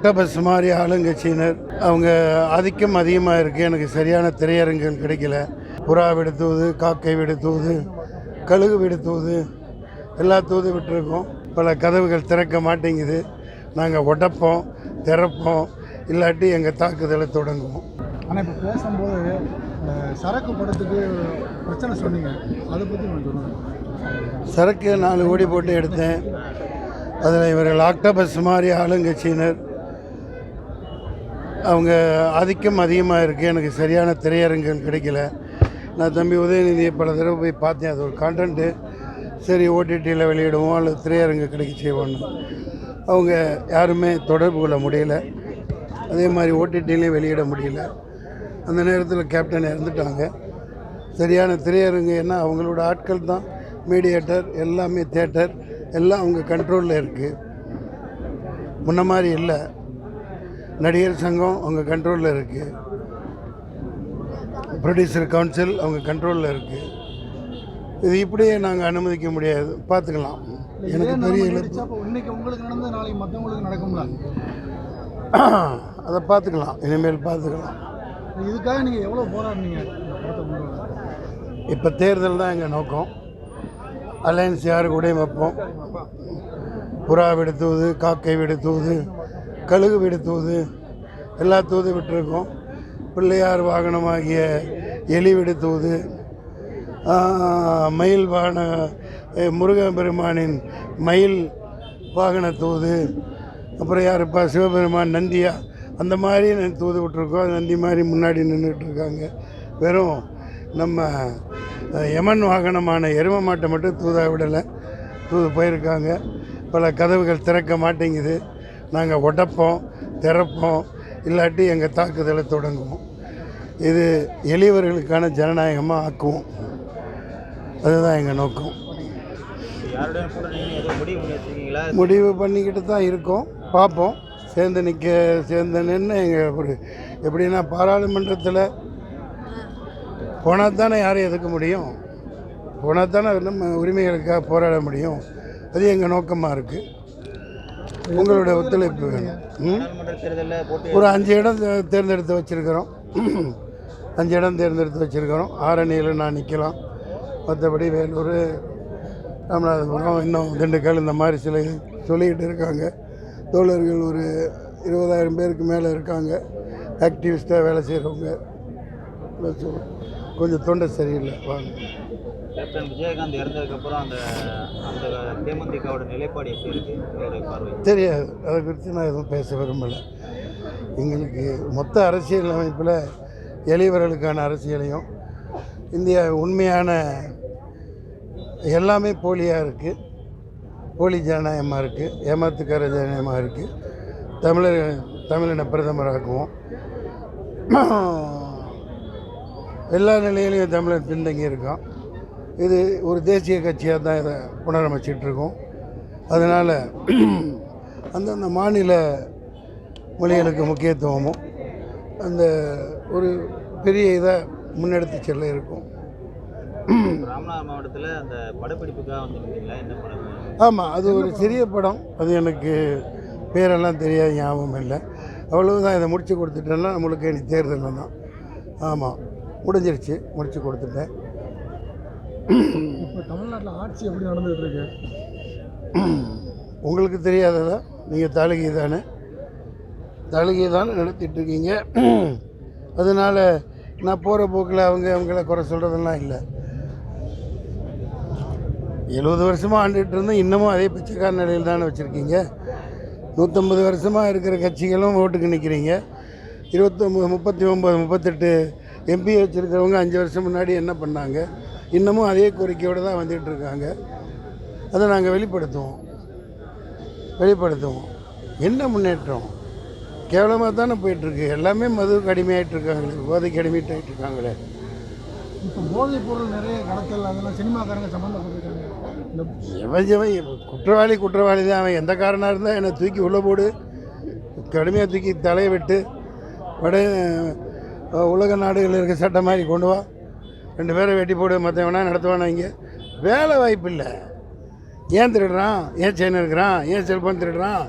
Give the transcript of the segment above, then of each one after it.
Octopus மாதிரி ஆளுங்கட்சியினர் அவங்க ஆதிக்கம் அதிகமாக இருக்குது எனக்கு சரியான திரையரங்குகள் கிடைக்கல. புறா விடுத்துவது காக்கை விடுத்துவது கழுகு விடுத்துவது எல்லா தூது விட்டுருக்கோம். பல கதவுகள் திறக்க மாட்டேங்குது. நாங்கள் உடைப்போம் திறப்போம். இல்லாட்டி எங்கள் தாக்குதலை தொடங்குவோம். ஆனால் இப்போ பேசும்போது சரக்கு படத்துக்கு பிரச்சனை சொன்னீங்க. அதை பற்றி சொல்லுங்கள் சரக்கு நாலு ஓடி போட்டு எடுத்தேன். அதில் இவர்கள் ஆக்டோபஸ் மாதிரி ஆளுங்கட்சியினர். அவங்க ஆதிக்கம் அதிகமாக இருக்குது எனக்கு சரியான திரையரங்குகள் கிடைக்கல. நான் தம்பி உதயநிதியை பல தடவை போய் பார்த்தேன். அது ஒரு கான்டென்ட்டு சரி ஓடிடியில் வெளியிடுவோம். அல்லது திரையரங்கு கிடைக்க செய்வோம்னு. அவங்க யாருமே தொடர்பு கொள்ள முடியல. அதே மாதிரி ஓடிடிலையும் வெளியிட முடியல. அந்த நேரத்தில் கேப்டன் இறந்துட்டாங்க. சரியான திரையரங்கு ஏன்னா அவங்களோட ஆட்கள் தான். மீடியேட்டர் எல்லாமே தேட்டர் எல்லாம் அவங்க கண்ட்ரோலில் இருக்குது முன்ன மாதிரி இல்லை. நடிகர் சங்கம் அவங்க கண்ட்ரோலில் இருக்குது ப்ரொடியூசர் கவுன்சில் அவங்க கண்ட்ரோலில் இருக்குது இது இப்படியே நாங்கள் அனுமதிக்க முடியாது. பார்த்துக்கலாம். எனக்கு பெரிய இன்னைக்கு உங்களுக்கு நடந்தது நாளைக்கு மற்றவங்களுக்கு நடக்கும்ல? அதை பார்த்துக்கலாம். இனிமேல் பார்த்துக்கலாம். இதுக்காக நீங்கள் எவ்வளோ போராடினீங்க? இப்போ தேர்தல் தான் எங்கள் நோக்கம். அலையன்ஸ் யாரு கூடயும் வைப்போம். புறா விடுத்துவது காக்கை விடுத்துவது கழுகு வீடு தூது எல்லா தூது விட்டுருக்கோம். பிள்ளையார் வாகனமாகிய எலி வீடு தூது மயில் வாகன முருகன் பெருமானின் மயில் வாகன தூது அப்புறம் யார் இப்போ சிவபெருமான் நந்தியா அந்த மாதிரி தூது விட்டுருக்கோம். நந்தி மாதிரி முன்னாடி நின்றுட்டு இருக்காங்க வெறும் நம்ம எமன் யமன் வாகனமான எரும மாட்டை மட்டும் தூதாக விடலை. தூது போயிருக்காங்க. பல கதவுகள் திறக்க மாட்டேங்குது. நாங்கள் உடைப்போம் திறப்போம் இல்லாட்டி எங்கள் தாக்குதலை தொடங்குவோம். இது எளியவர்களுக்கான ஜனநாயகமாக ஆக்குவோம். அதுதான் எங்கள் நோக்கம். முடிவு பண்ணிக்கிட்டு தான் இருக்கோம். பார்ப்போம். சேர்ந்து நிற்க சேர்ந்து நின்று எங்கள் ஒரு எப்படின்னா பாராளுமன்றத்தில் போனால் தானே யாரும் எதுக்க முடியும். போனால் தானே நம்ம உரிமைகளுக்காக போராட முடியும். அது எங்கள் நோக்கமாக இருக்குது உங்களுடைய ஒத்துழைப்பு வேணும். ஒரு அஞ்சு இடம் தேர்ந்தெடுத்து வச்சுருக்கிறோம். அஞ்சு இடம் தேர்ந்தெடுத்து வச்சுருக்கிறோம். ஆரணியில் நான் நிற்கலாம் மற்றபடி வேலூர் ராமநாதபுரம் இன்னும் திண்டுக்கல் இந்த மாதிரி சில சொல்லிக்கிட்டு இருக்காங்க. தோழர்கள் ஒரு இருபதாயிரம் பேருக்கு மேலே இருக்காங்க. ஆக்டிவிஸ்ட்டாக வேலை செய்கிறவங்க கொஞ்சம் தொண்டை சரியில்லை. வாங்க. கேப்டன் விஜயகாந்த் இறந்ததுக்கப்புறம் அந்த அந்த தேமுதிகவோட நிலைப்பாடு எப்படி இருக்குது தெரியாது. அதை குறித்து நான் எதுவும் பேச விரும்பலை. எங்களுக்கு மொத்த அரசியல் அமைப்பில் எளியவர்களுக்கான அரசியலையும் இந்தியா உண்மையான எல்லாமே போலியாக இருக்குது போலி ஜனநாயகமாக இருக்குது ஏமாத்துக்கார ஜனநாயகமாக இருக்குது தமிழர் தமிழின பிரதமராக்குவோம் எல்லா நிலையிலையும் தமிழர் பின்தங்கி இருக்கான் இது ஒரு தேசிய கட்சியாக தான் இதை புனரமைச்சிட்டு இருக்கோம் அதனால் அந்தந்த மாநில மொழிகளுக்கு முக்கியத்துவமும் அந்த ஒரு பெரிய இதை முன்னெடுத்து செல்ல இருக்கும். ராமநாதபுரம் மாவட்டத்தில் அந்த படப்பிடிப்புக்காக வந்துருக்கீங்களா? இந்த படம்? ஆமாம் அது ஒரு சிறிய படம். அது எனக்கு பேரெல்லாம் தெரியாது ஞாபகம் இல்லை. அவ்வளவுதான் இதை முடித்து கொடுத்துட்டேன்னா நம்மளுக்கு இனி தேர்தல் தான். ஆமாம் முடிஞ்சிருச்சு முடித்து கொடுத்துட்டேன். இப்போ தமிழ்நாட்டில் ஆட்சி எப்படி நடந்துகிட்டு இருக்கு? உங்களுக்கு தெரியாததா? நீங்கள் தாளிகை தானே தாளிகை தானே நடத்திட்டு இருக்கீங்க. அதனால் நான் போகிற போக்கில் அவங்க அவங்கள குறை சொல்கிறதெல்லாம் இல்லை. எழுபது வருஷமாக ஆண்டுகிட்டு இருந்தோம் இன்னமும் அதே பிச்சைக்கார நிலையில் தானே வச்சுருக்கீங்க. நூற்றம்பது வருஷமாக இருக்கிற கட்சிகளும் ஓட்டுக்கு நிற்கிறீங்க இருபத்தொம்பது முப்பத்தி ஒம்பது முப்பத்தெட்டு எம்பி வச்சுருக்கிறவங்க அஞ்சு வருஷம் முன்னாடி என்ன பண்ணாங்க? இன்னமும் அதே கோரிக்கையோடு தான் வந்துட்டு இருக்காங்க அதை நாங்கள் வெளிப்படுத்துவோம். வெளிப்படுத்துவோம். என்ன முன்னேற்றம்? கேவலமாக தானே போயிட்டுருக்கு எல்லாமே மதுவுக்கு அடிமையாயிட்டு இருக்காங்களே போதைக்கு அடிமைட்டு ஆகிட்டு இருக்காங்களே இப்போ போதைப் பொருள் நிறைய கடத்தல் அதெல்லாம் சினிமாக்காரங்க சம்மந்தப்பட்டிருக்காங்க. இந்த எவன் எவன்? குற்றவாளி குற்றவாளி தான். அவன் எந்த காரணம் இருந்தால் என்னை தூக்கி உள்ளே போடு. கடுமையாக தூக்கி தலையை விட்டு. வட உலக நாடுகளில் இருக்க சட்டம் மாதிரி கொண்டு வா. ரெண்டு பேரை வெட்டி போடு மற்றவனா நடத்துவானா இங்கே? வேலை வாய்ப்பு இல்லை. ஏன் திருடுறான்? ஏன் செயின் இருக்கிறான் ஏன் செல்ஃபோன் திருடுறான்?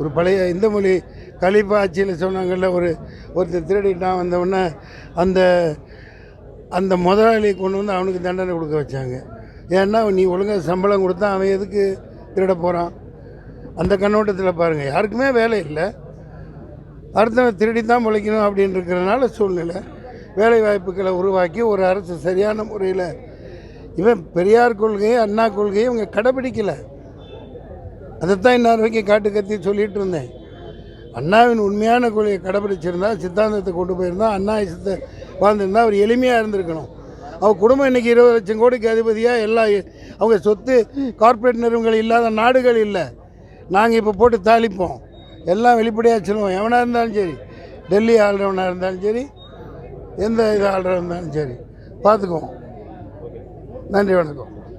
ஒரு பழைய இந்த மொழி கலிப்பா ஆட்சியில் சொன்னாங்கல்ல ஒரு ஒருத்தர் திருடிட்டான் வந்தவுடனே அந்த அந்த முதலாளியை கொண்டு வந்து அவனுக்கு தண்டனை கொடுக்க வச்சாங்க. ஏன்னா நீ ஒழுங்காக சம்பளம் கொடுத்தா அவன் எதுக்கு திருட போகிறான் அந்த கண்ணோட்டத்தில் பாருங்கள் யாருக்குமே வேலை இல்லை. அடுத்தவன் திருடி தான் பிழைக்கணும் அப்படின்னு இருக்கிறதுனால சூழ்நிலை. வேலை வாய்ப்புகளை உருவாக்கி ஒரு அரசு சரியான முறையில் இவன் பெரியார் கொள்கையை அண்ணா கொள்கையை இவங்க கடைபிடிக்கலை. அதைத்தான் இன்னொரு வரைக்கும் காட்டு கத்தி சொல்லிட்டு இருந்தேன். அண்ணாவின் உண்மையான கொள்கையை கடைபிடிச்சிருந்தா சித்தாந்தத்தை கொண்டு போயிருந்தா அண்ணா சித்த வாழ்ந்திருந்தா அவர் எளிமையாக இருந்திருக்கணும். அவர் குடும்பம் இன்னைக்கு இருபது லட்சம் கோடிக்கு அதிபதியாக எல்லா அவங்க சொத்து கார்ப்பரேட் நிறுவனங்கள் இல்லாத நாடுகள் இல்லை. நாங்கள் இப்போ போட்டு தாளிப்போம். எல்லாம் வெளிப்படையாக சொல்லுவோம். எவனாக இருந்தாலும் சரி டெல்லி ஆள்றவனாக இருந்தாலும் சரி எந்த இது ஆர்டர் இருந்தாலும் சரி. பார்த்துக்குவோம். நன்றி வணக்கம்.